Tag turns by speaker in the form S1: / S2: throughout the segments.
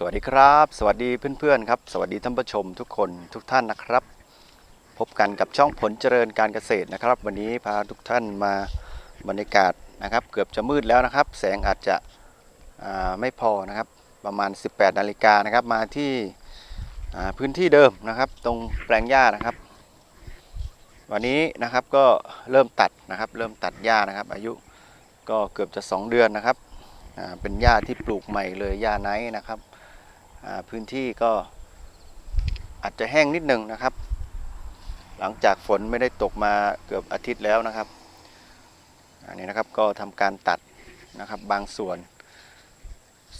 S1: สวัสดีครับ สวัสดีเพื่อนๆครับ สวัสดีท่านผู้ชมทุกคนทุกท่านนะครับ พบกันกับช่องผลเจริญการเกษตรนะครับ วันนี้พาทุกท่านมาบรรยากาศนะครับ เกือบจะมืดแล้วนะครับ แสงอาจจะไม่พอนะครับ ประมาณ 18นาฬิกานะครับ มาที่พื้นที่เดิมนะครับ ตรงแปลงหญ้านะครับ วันนี้นะครับก็เริ่มตัดนะครับ เริ่มตัดหญ้านะครับ อายุก็เกือบจะ 2 เดือนนะครับเป็นหญ้าที่ปลูกใหม่เลยหญ้าไนท์นะครับ พื้นที่ก็อาจจะแห้งนิดหนึ่งนะครับ หลังจากฝนไม่ได้ตกมาเกือบอาทิตย์แล้วนะครับอันนี้นะครับก็ทำการตัดนะครับบางส่วน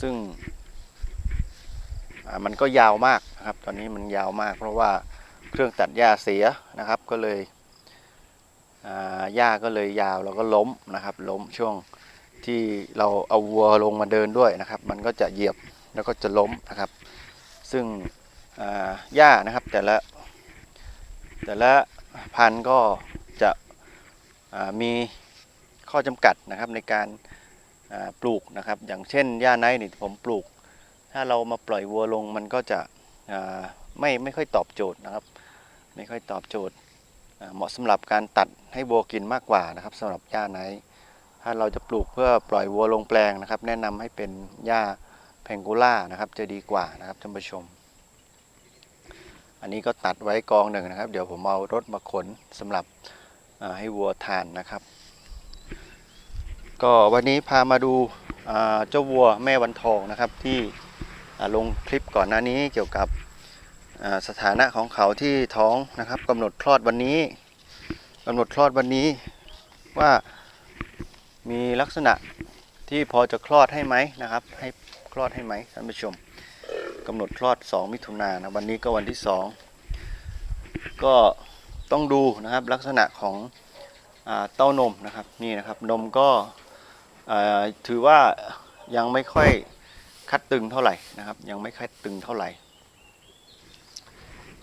S1: ซึ่งมันก็ยาวมากนะครับ ตอนนี้มันยาวมาก เพราะว่าเครื่องตัดหญ้าเสียนะครับก็เลยหญ้าก็เลยยาวแล้วก็ล้มนะครับ ล้มช่วงที่เราเอาวัวลงมาเดินด้วยนะครับ มันก็จะเหยียบ แล้วก็จะล้มนะครับ ซึ่งหญ้านะครับแต่ละแต่ละพันธุ์ก็จะมีข้อจำกัดนะครับในการปลูกนะครับ อย่างเช่นหญ้าไนท์นี่ผมปลูก ถ้าเรามาปล่อยวัวลงมันก็จะไม่ไม่ค่อยตอบโจทย์นะครับ ไม่ค่อยตอบโจทย์เหมาะสำหรับการตัดให้วัวกินมากกว่านะครับสำหรับหญ้าไนท์ถ้าเราจะปลูกเพื่อปล่อยวัวลงแปลงนะครับ แนะนำให้เป็นหญ้า พงโกล่านะครับจะดีกว่านะครับท่านผู้ชม อันนี้ก็ตัดไว้กองหนึ่งนะครับ เดี๋ยวผมเอารถมาขนสำหรับให้วัวทานนะครับ ก็วันนี้พามาดูเจ้าวัวแม่วันทองนะครับที่ลงคลิปก่อนหน้านี้เกี่ยวกับสถานะของเขาที่ท้องนะครับกำหนดคลอดวันนี้กำหนดคลอดวันนี้ว่ามีลักษณะ ที่พอจะคลอดให้ไหมนะครับ ให้คลอดให้ไหมท่านผู้ชมกำหนดคลอด 2 มิถุนายนนะวันนี้ก็วันที่ 2 ก็ต้องดูนะครับลักษณะของอเต้านมนะครับนี่นะครับนมก็ถือว่ายังไม่ค่อยคัดตึงเท่าไหร่นะครับ ยังไม่คัดตึงเท่าไหร่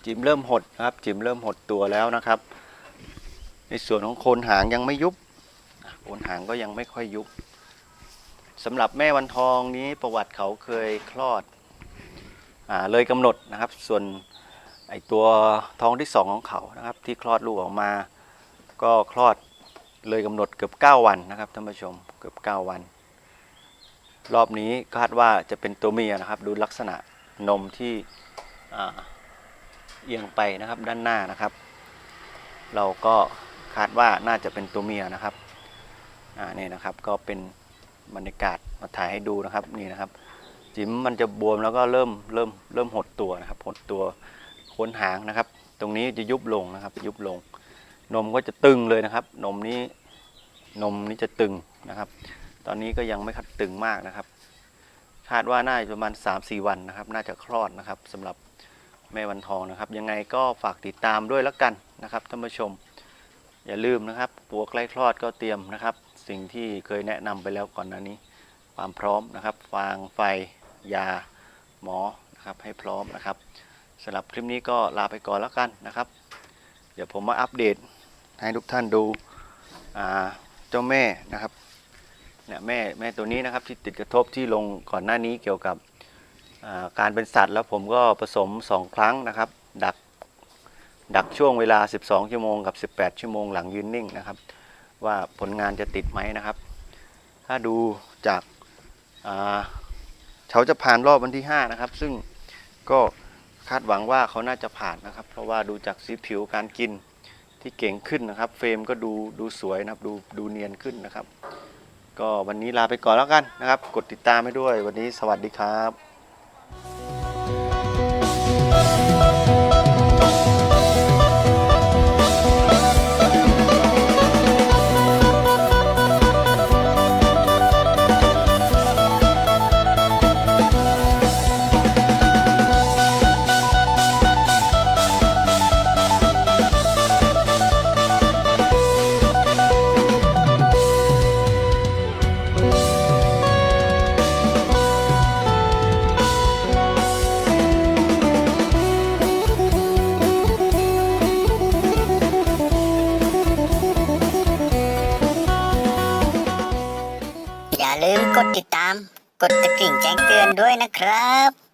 S1: จิมเริ่มหดนะครับ จิมเริ่มหดตัวแล้วนะครับ ในส่วนของโคนหางยังไม่ยุบโคนหางก็ยังไม่ค่อยยุบ สำหรับแม่วันทองนี้ประวัติเขาเคยคลอดอเลยกำหนดนะครับ ส่วนไอตัวท้องที่สองของเขานะครับ ที่คลอดลูกออกมา ก็คลอดเลยกำหนดเกือบ 9 วันนะครับท่านผู้ชมเกือบ 9 วัน รอบนี้คาดว่าจะเป็นตัวเมียนะครับ ดูลักษณะนมที่เอียงไปนะครับด้านหน้านะครับ เราก็คาดว่าน่าจะเป็นตัวเมียนะครับอ่านี่นะครับก็เป็น บรรยากาศมาถ่ายให้ดูนะครับนี่นะครับ จิ๋มมันจะบวมแล้วก็เริ่มเริ่มเริ่มหดตัวนะครับหดตัวโคนหางนะครับ ตรงนี้จะยุบลงนะครับ ยุบลง นมก็จะตึงเลยนะครับ นมนี้นมนี้จะตึงนะครับ ตอนนี้ก็ยังไม่คัดตึงมากนะครับ คาดว่าน่าจะประมาณ 3-4 วันนะครับ น่าจะคลอดนะครับสำหรับแม่วันทองนะครับ ยังไงก็ฝากติดตามด้วยแล้วกันนะครับท่านผู้ชม อย่าลืมนะครับปัวใกล้คลอดก็เตรียมนะครับ สิ่งที่เคยแนะนำไปแล้วก่อนหน้านี้ ความพร้อมนะครับฟางไฟยาหมอนะครับให้พร้อมนะครับสำหรับคลิปนี้ก็ลาไปก่อนแล้วกันนะครับ เดี๋ยวผมมาอัปเดตให้ทุกท่านดูเจ้าแม่นะครับเนี่ยแม่แม่ตัวนี้นะครับที่ติดกระทบที่ลงก่อนหน้านี้เกี่ยวกับาการเป็นสัตว์ แล้วผมก็ผสม 2 ครั้งนะครับ ดักดักช่วงเวลา 12 ชั่วโมงกับ 18 ชั่วโมงหลังยืนนิ่งนะครับ ว่าผลงานจะติดไหมนะครับ ถ้าดูจากาเขาจะผ่านรอบวันที่ 5 นะครับ ซึ่งก็คาดหวังว่าเขาน่าจะผ่านนะครับ เพราะว่าดูจากสีผิวการกินที่เก่งขึ้นนะครับ เฟรมก็ดูดูสวยนะครับ ดูดูเนียนขึ้นนะครับ ก็วันนี้ลาไปก่อนแล้วกันนะครับ กดติดตามให้ด้วย วันนี้สวัสดีครับ
S2: กดติดตาม กดกระดิ่งแจ้งเตือนด้วยนะครับ